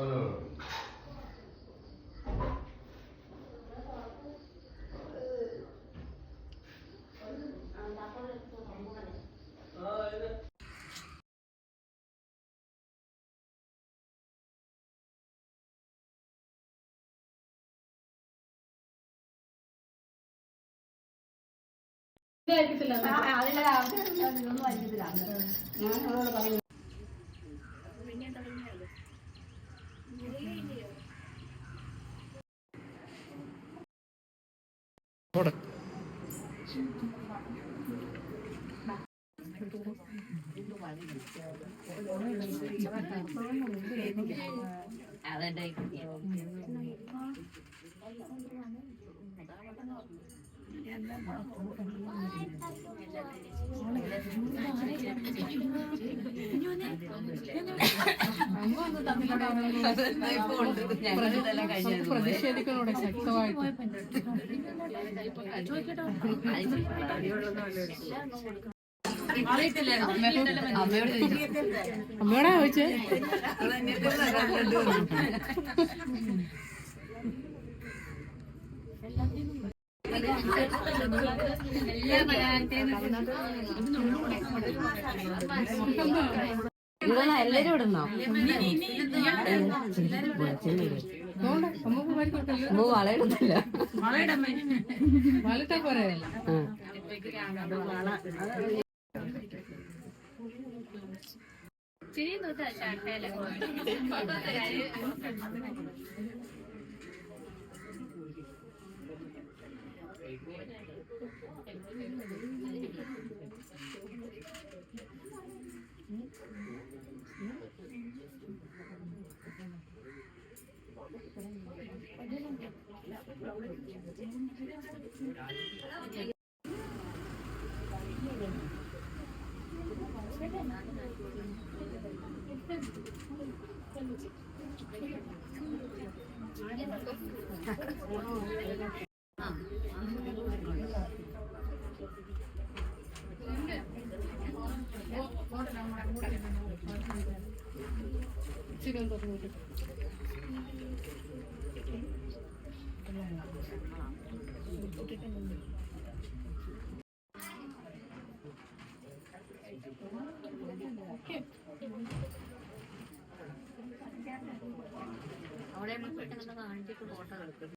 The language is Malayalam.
കൊല്ലമുണ്ട് അതിലുള്ള ആവശ്യം ഇതൊന്നും വലിയതിലാണ് ഞാൻ അവരോട് പറയുന്നു. പോടെ അതെന്റെ ഞാൻ പ്രതിഷേധിക്കുന്നൂടെ ശക്തമായിട്ട്. അമ്മയോടാ ചോദിച്ചേ. ഇവിടുന്ന് എല്ലാരും ഇടുന്നോ അതുകൊണ്ട് 지금도 보여줘. അവിടെ പെട്ടെന്ന് കാണിച്ചിട്ട് ഫോട്ടോ എടുക്കും